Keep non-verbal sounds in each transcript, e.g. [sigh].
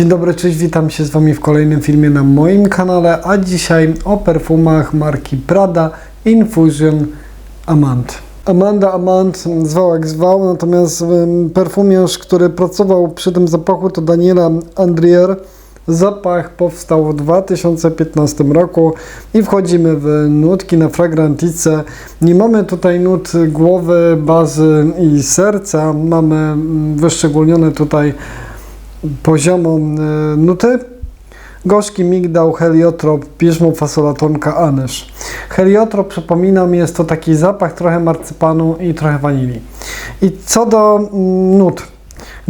Dzień dobry, cześć, witam się z Wami w kolejnym filmie na moim kanale, a dzisiaj o perfumach marki Prada Infusion Amand. Amanda Amand zwał jak zwał, natomiast perfumiarz, który pracował przy tym zapachu to Daniela Andrier. Zapach powstał w 2015 roku i wchodzimy w nutki na fragrantice. Nie mamy tutaj nut głowy, bazy i serca. Mamy mm, wyszczególnione tutaj poziomą e, nuty. Gorzki migdał, heliotrop, piżmo, fasola tonka, anyż. Heliotrop, przypominam, jest to taki zapach trochę marcypanu i trochę wanilii. I co do mm, nut.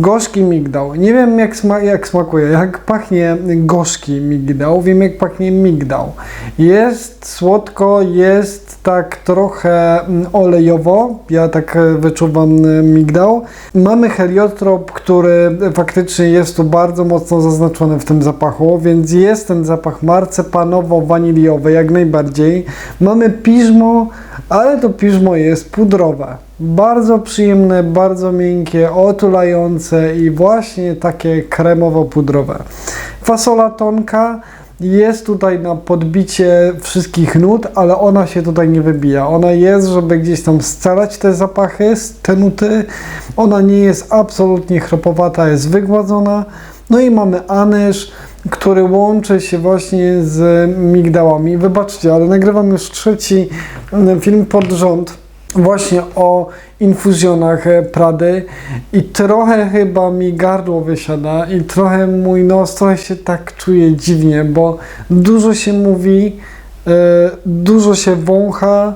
Gorzki migdał. Nie wiem jak, sma jak smakuje, jak pachnie gorzki migdał, wiem jak pachnie migdał. Jest słodko, jest tak trochę mm, olejowo, ja tak e, wyczuwam e, migdał. Mamy heliotrop, który faktycznie jest tu bardzo mocno zaznaczony w tym zapachu, więc jest ten zapach marcepanowo-waniliowy jak najbardziej. Mamy piżmo, ale to piżmo jest pudrowe. Bardzo przyjemne, bardzo miękkie, otulające i właśnie takie kremowo-pudrowe. Fasola tonka jest tutaj na podbicie wszystkich nut, ale ona się tutaj nie wybija. Ona jest, żeby gdzieś tam scalać te zapachy, te nuty. Ona nie jest absolutnie chropowata, jest wygładzona. No i mamy anyż, który łączy się właśnie z migdałami. Wybaczcie, ale nagrywam już trzeci mm, film pod rząd właśnie o infuzjonach e, Prady. I trochę chyba mi gardło wysiada i trochę mój nos trochę się tak czuje dziwnie, bo dużo się mówi, e, dużo się wącha,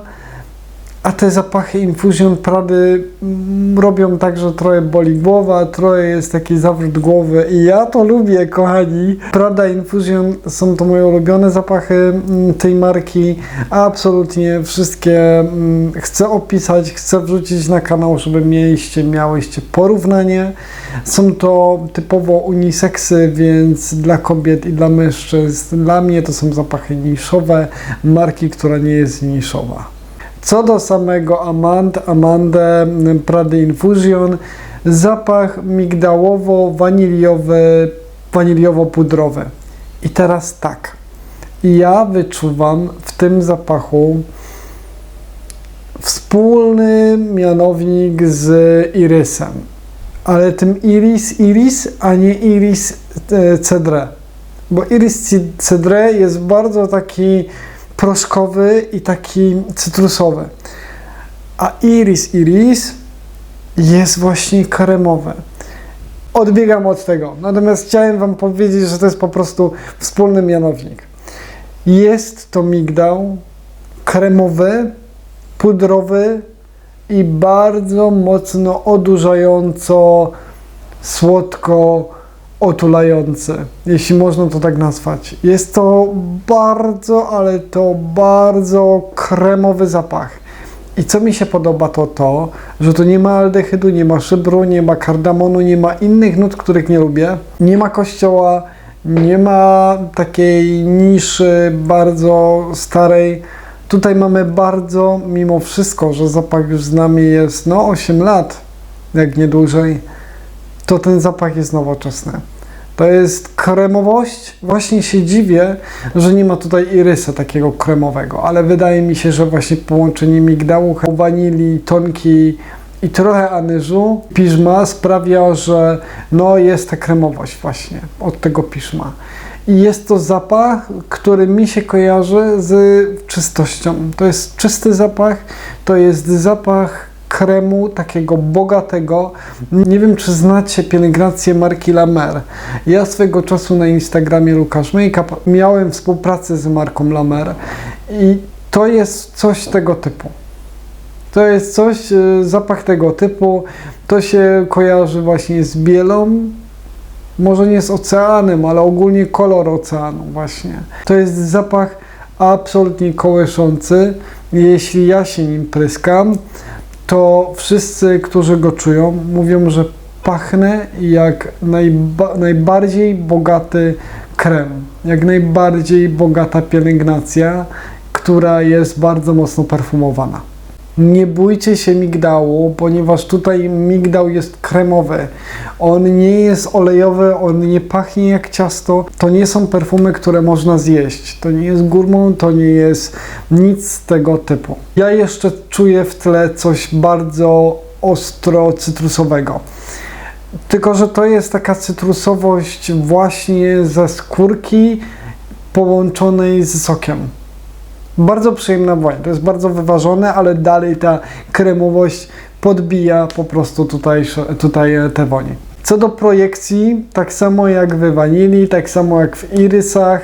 a te zapachy infuzjon Prady mm, robią tak, że trochę boli głowa, trochę jest taki zawrót głowy i ja to lubię, kochani. Prada Infusion są to moje ulubione zapachy mm, tej marki. Absolutnie wszystkie mm, chcę opisać, chcę wrzucić na kanał, żeby mieliście, miałyście porównanie. Są to typowo uniseksy, więc dla kobiet i dla mężczyzn. Dla mnie to są zapachy niszowe, marki, która nie jest niszowa. Co do samego Amand, Amandę Prady Infusion, zapach migdałowo-waniliowy, waniliowo-pudrowy. I teraz tak, ja wyczuwam w tym zapachu wspólny mianownik z irysem, ale tym iris iris, a nie iris e, cedre, bo iris cedre jest bardzo taki proszkowy i taki cytrusowy. A iris iris jest właśnie kremowy. Odbiegam od tego. Natomiast chciałem Wam powiedzieć, że to jest po prostu wspólny mianownik. Jest to migdał kremowy, pudrowy i bardzo mocno odurzająco, słodko otulający, jeśli można to tak nazwać. Jest to bardzo, ale to bardzo kremowy zapach. I co mi się podoba to to, że tu nie ma aldehydu, nie ma szybru, nie ma kardamonu, nie ma innych nut, których nie lubię. Nie ma kościoła, nie ma takiej niszy bardzo starej. Tutaj mamy bardzo, mimo wszystko, że zapach już z nami jest no 8 lat, jak nie dłużej, to ten zapach jest nowoczesny. To jest kremowość. Właśnie się dziwię, że nie ma tutaj irysa takiego kremowego, ale wydaje mi się, że właśnie połączenie migdału, wanilii, tonki i trochę anyżu, piżma sprawia, że no jest ta kremowość właśnie od tego piżma. I jest to zapach, który mi się kojarzy z czystością. To jest czysty zapach, to jest zapach kremu takiego bogatego. Nie wiem, czy znacie pielęgnację marki La Mer. Ja swego czasu na Instagramie Lukasz Makeup miałem współpracę z marką La Mer i to jest coś tego typu. To jest coś, y, zapach tego typu, to się kojarzy właśnie z bielą, może nie z oceanem, ale ogólnie kolor oceanu właśnie. To jest zapach absolutnie kołyszący, jeśli ja się nim pryskam to wszyscy, którzy go czują, mówią, że pachnę jak najba najbardziej bogaty krem, jak najbardziej bogata pielęgnacja, która jest bardzo mocno perfumowana. Nie bójcie się migdału, ponieważ tutaj migdał jest kremowy. On nie jest olejowy, on nie pachnie jak ciasto. To nie są perfumy, które można zjeść. To nie jest gurmą, to nie jest nic z tego typu. Ja jeszcze czuję w tle coś bardzo ostro cytrusowego. Tylko, że to jest taka cytrusowość właśnie ze skórki połączonej z sokiem. Bardzo przyjemna woń. To jest bardzo wyważone, ale dalej ta kremowość podbija po prostu tutaj, tutaj e, te wonie. Co do projekcji, tak samo jak w wanilii, tak samo jak w irysach,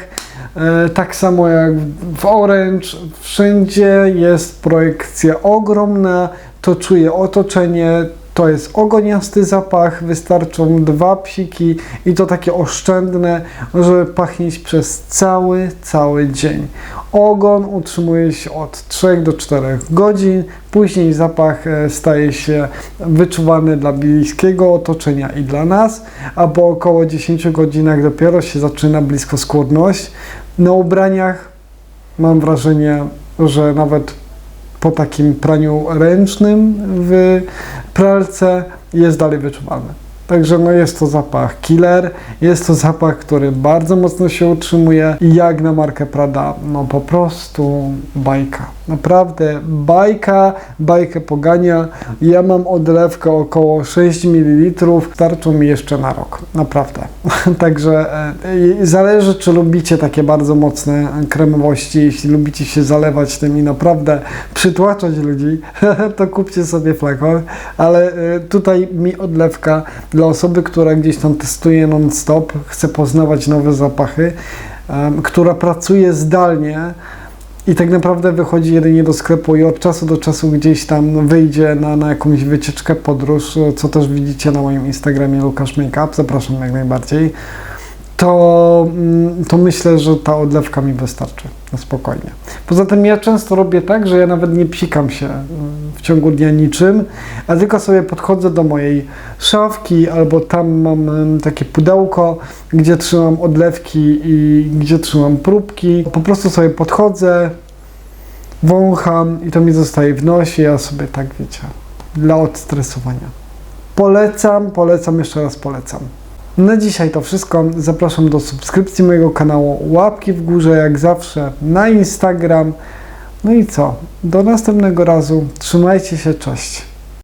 e, tak samo jak w orange, wszędzie jest projekcja ogromna, to czuję otoczenie, to jest ogoniasty zapach, wystarczą dwa psiki i to takie oszczędne, żeby pachnieć przez cały, cały dzień. Ogon utrzymuje się od 3 do 4 godzin, później zapach e, staje się wyczuwany dla bliskiego otoczenia i dla nas, a po około 10 godzinach dopiero się zaczyna bliskoskórność. Na ubraniach mam wrażenie, że nawet po takim praniu ręcznym w pralce jest dalej wyczuwalny. Także no jest to zapach killer, jest to zapach, który bardzo mocno się utrzymuje i jak na markę Prada, no po prostu bajka. Naprawdę bajka, bajkę pogania. Ja mam odlewkę około 6 ml, starczą mi jeszcze na rok. Naprawdę. [laughs] Także e, zależy, czy lubicie takie bardzo mocne kremowości. Jeśli lubicie się zalewać tym i naprawdę przytłaczać ludzi, [laughs] to kupcie sobie flakon. Ale e, tutaj mi odlewka dla osoby, która gdzieś tam testuje non-stop, chce poznawać nowe zapachy, która pracuje zdalnie i tak naprawdę wychodzi jedynie do sklepu i od czasu do czasu gdzieś tam wyjdzie na, na jakąś wycieczkę, podróż, co też widzicie na moim Instagramie Lukasz Makeup, zapraszam jak najbardziej, to, mm, to myślę, że ta odlewka mi wystarczy na spokojnie. Poza tym ja często robię tak, że ja nawet nie psikam się mm, w ciągu dnia niczym, a tylko sobie podchodzę do mojej szafki albo tam mam mm, takie pudełko, gdzie trzymam odlewki i gdzie trzymam próbki. Po prostu sobie podchodzę, wącham i to mi zostaje w nosie, ja sobie tak wiecie, dla odstresowania. Polecam, polecam, jeszcze raz polecam. Na dzisiaj to wszystko. Zapraszam do subskrypcji mojego kanału, łapki w górze jak zawsze, na Instagram. No i co? Do następnego razu. Trzymajcie się, cześć.